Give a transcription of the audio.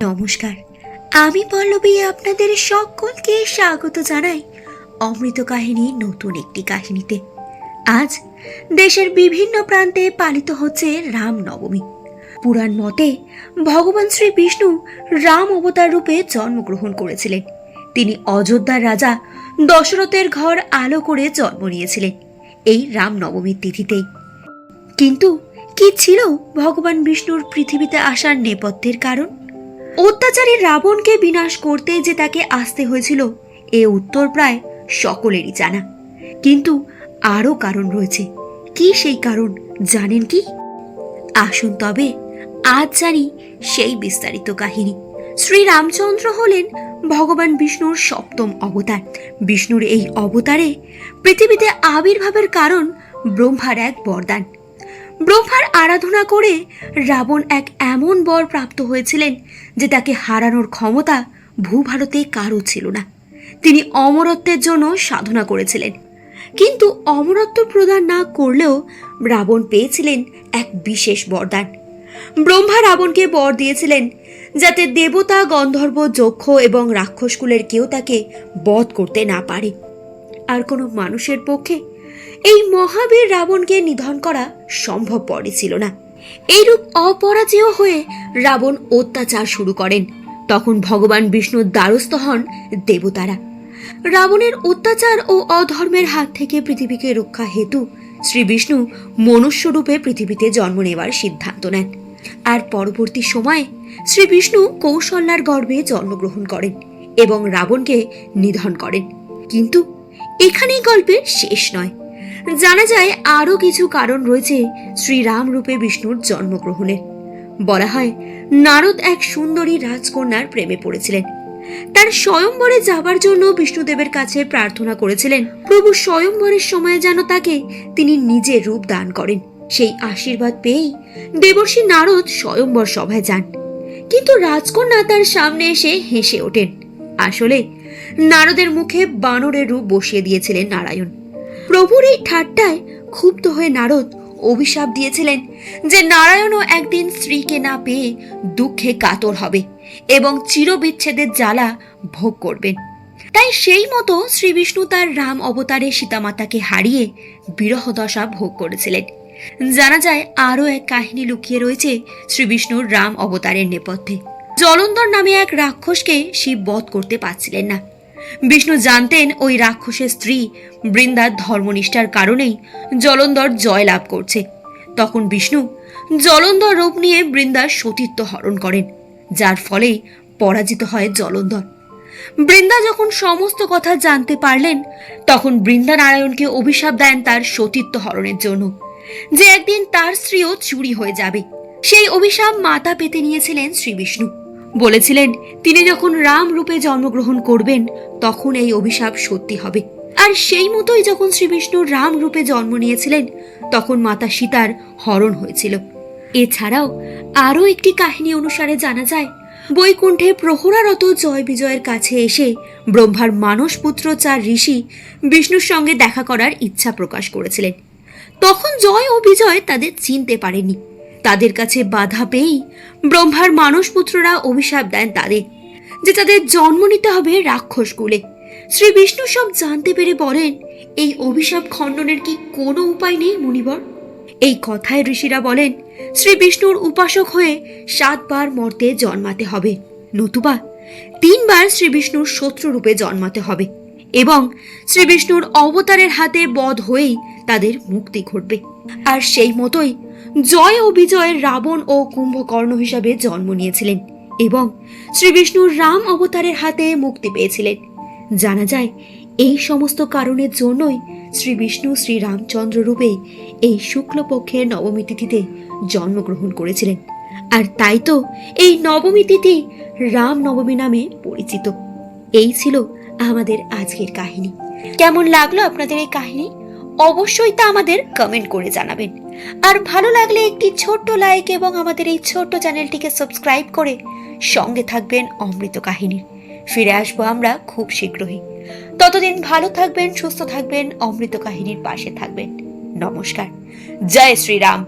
নমস্কার। আমি পল্লবী, আপনাদের সকলকে স্বাগত জানাই অমৃত কাহিনী নতুন একটি কাহিনীতে। আজ দেশের বিভিন্ন প্রান্তে পালিত হচ্ছে রাম নবমী। পুরাণ মতে ভগবান শ্রী বিষ্ণু রাম অবতার রূপে জন্মগ্রহণ করেছিলেন। তিনি অযোধ্যার রাজা দশরথের ঘর আলো করে জন্ম নিয়েছিলেন এই রাম নবমীর তিথিতেই। কিন্তু কি ছিল ভগবান বিষ্ণুর পৃথিবীতে আসার নেপথ্যের কারণ? অত্যাচারী রাবণকে বিনাশ করতে যে তাকে আসতে হয়েছিল, এ উত্তর প্রায় সকলেরই জানা। কিন্তু আরও কারণ রয়েছে। কি সেই কারণ, জানেন কি? আসুন তবে আজ জানি সেই বিস্তারিত কাহিনী। শ্রী রামচন্দ্র হলেন ভগবান বিষ্ণুর সপ্তম অবতার। বিষ্ণুর এই অবতারে পৃথিবীতে আবির্ভাবের কারণ ব্রহ্মার এক বরদান। ব্রহ্মার আরাধনা করে রাবণ এক এমন বর প্রাপ্ত হয়েছিলেন যে তাকে হারানোর ক্ষমতা ভূভারতে কারও ছিল না। তিনি অমরত্বের জন্য সাধনা করেছিলেন। কিন্তু অমরত্ব প্রদান না করলেও রাবণ পেয়েছিলেন এক বিশেষ বরদান। ব্রহ্মা রাবণকে বর দিয়েছিলেন যাতে দেবতা, গন্ধর্ব, যক্ষ এবং রাক্ষসকুলের কেউ তাকে বধ করতে না পারে। আর কোনো মানুষের পক্ষে এই মহাবীর রাবণকে নিধন করা সম্ভবপরই ছিল না। এইরূপ অপরাজেয় হয়ে রাবণ অত্যাচার শুরু করেন। তখন ভগবান বিষ্ণুর দ্বারস্থ হন দেবতারা। রাবণের অত্যাচার ও অধর্মের হাত থেকে পৃথিবীকে রক্ষা হেতু শ্রী বিষ্ণু মনুষ্যরূপে পৃথিবীতে জন্ম নেওয়ার সিদ্ধান্ত নেন। আর পরবর্তী সময়ে শ্রী বিষ্ণু কৌশল্যার গর্ভে জন্মগ্রহণ করেন এবং রাবণকে নিধন করেন। কিন্তু এখানেই গল্পের শেষ নয়। জানা যায় আরও কিছু কারণ রয়েছে শ্রীরাম রূপে বিষ্ণুর জন্মগ্রহণের বলা হয়, নারদ এক সুন্দরী রাজকন্যার প্রেমে পড়েছিলেন। তার স্বয়ংবরে যাবার জন্য বিষ্ণুদেবের কাছে প্রার্থনা করেছিলেন। প্রভু স্বয়ংবরের সময় যেন তাকে তিনি নিজের রূপ দান করেন। সেই আশীর্বাদ পেয়েই দেবর্ষী নারদ স্বয়ংবর সভায় যান। কিন্তু রাজকন্যা তার সামনে এসে হেসে ওঠেন। আসলে, নারদের মুখে বানরের রূপ বসিয়ে দিয়েছিলেন নারায়ণ। প্রভুর এই ঠাট্টায় ক্ষুব্ধ হয়ে নারদ অভিশাপ দিয়েছিলেন যে নারায়ণও একদিন স্ত্রীকে না পেয়ে দুঃখে কাতর হবে এবং চিরবিচ্ছেদের জ্বালা ভোগ করবেন। তাই সেই মতো শ্রী বিষ্ণু তার রাম অবতারে সীতামাতাকে হারিয়ে বিরহ দশা ভোগ করেছিলেন। জানা যায় আরও এক কাহিনী লুকিয়ে রয়েছে শ্রীবিষ্ণুর রাম অবতারের নেপথ্যে। জলন্ধর নামে এক রাক্ষসকে শিব বধ করতে পারছিলেন না। বিষ্ণু জানতেন ওই রাক্ষসের স্ত্রী বৃন্দার ধর্মনিষ্ঠার কারণেই জলন্ধর জয় লাভ করছে। তখন বিষ্ণু জলন্ধর রূপ নিয়ে বৃন্দার সতীত্ব হরণ করেন, যার ফলেই পরাজিত হয় জলন্ধর। বৃন্দা যখন সমস্ত কথা জানতে পারলেন, তখন বৃন্দা নারায়ণকে অভিশাপ দেন তার সতীত্ব হরণের জন্য। যে একদিন তার স্ত্রীও চুরি হয়ে যাবে, সেই অভিশাপ মাতা পেতে নিয়েছিলেন শ্রী বিষ্ণু। বলেছিলেন, তিনি যখন রাম রূপে জন্মগ্রহণ করবেন, তখন এই অভিশাপ সত্যি হবে। আর সেই মতোই যখন শ্রীবিষ্ণু রাম রূপে জন্ম নিয়েছিলেন, তখন মাতা সীতার হরণ হয়েছিল। এছাড়াও আরও একটি কাহিনী অনুসারে জানা যায়, বৈকুণ্ঠে প্রহরারত জয় বিজয়ের কাছে এসে ব্রহ্মার মানস পুত্র চার ঋষি বিষ্ণুর সঙ্গে দেখা করার ইচ্ছা প্রকাশ করেছিলেন। তখন জয় ও বিজয় তাদের চিনতে পারেনি। তাদের কাছে বাধা পেয়েই ব্রহ্মার মানসপুত্ররা অভিশাপ দেন তাদের, যে তাদের জন্ম নিতে হবে রাক্ষস কুলে। শ্রী বিষ্ণু সব জানতে পেরে বলেন, এই অভিশাপ খণ্ডনের কি কোনো উপায় নেই, মুনিবর? এই কথায় ঋষিরা বলেন, শ্রী বিষ্ণুর উপাসক হয়ে সাতবার মর্তে জন্মাতে হবে। নতুবা তিনবার শ্রী বিষ্ণুর শত্রুরূপে জন্মাতে হবে এবং শ্রী বিষ্ণুর অবতারের হাতে বধ হয়েই তাদের মুক্তি ঘটবে। আর সেই মতোই জয় ও বিজয়ের রাবণ ও কুম্ভকর্ণ হিসাবে জন্ম নিয়েছিলেন এবং শ্রী বিষ্ণুর রাম অবতারের হাতে মুক্তি পেয়েছিলেন। জানা যায়, এই সমস্ত কারণের জন্যই শ্রী বিষ্ণু শ্রী রামচন্দ্র রূপে এই শুক্লপক্ষের নবমী তিথিতে জন্মগ্রহণ করেছিলেন। আর তাই তো এই নবমী তিথি রাম নবমী নামে পরিচিত। এই ছিল আমাদের আজকের কাহিনী। কেমন লাগল আপনাদের এই কাহিনী? অবশ্যই তা আমাদের কমেন্ট করে জানাবেন। আর ভালো লাগলে একটি ছোট্ট লাইক এবং আমাদের এই ছোট্ট চ্যানেলটিকে সাবস্ক্রাইব করে সঙ্গে থাকবেন অমৃত কাহিনীর ফিরে আসব আমরা খুব শীঘ্রই। ততদিন ভালো থাকবেন, সুস্থ থাকবেন, অমৃত কাহিনীর পাশে থাকবেন। নমস্কার। জয় শ্রীরাম।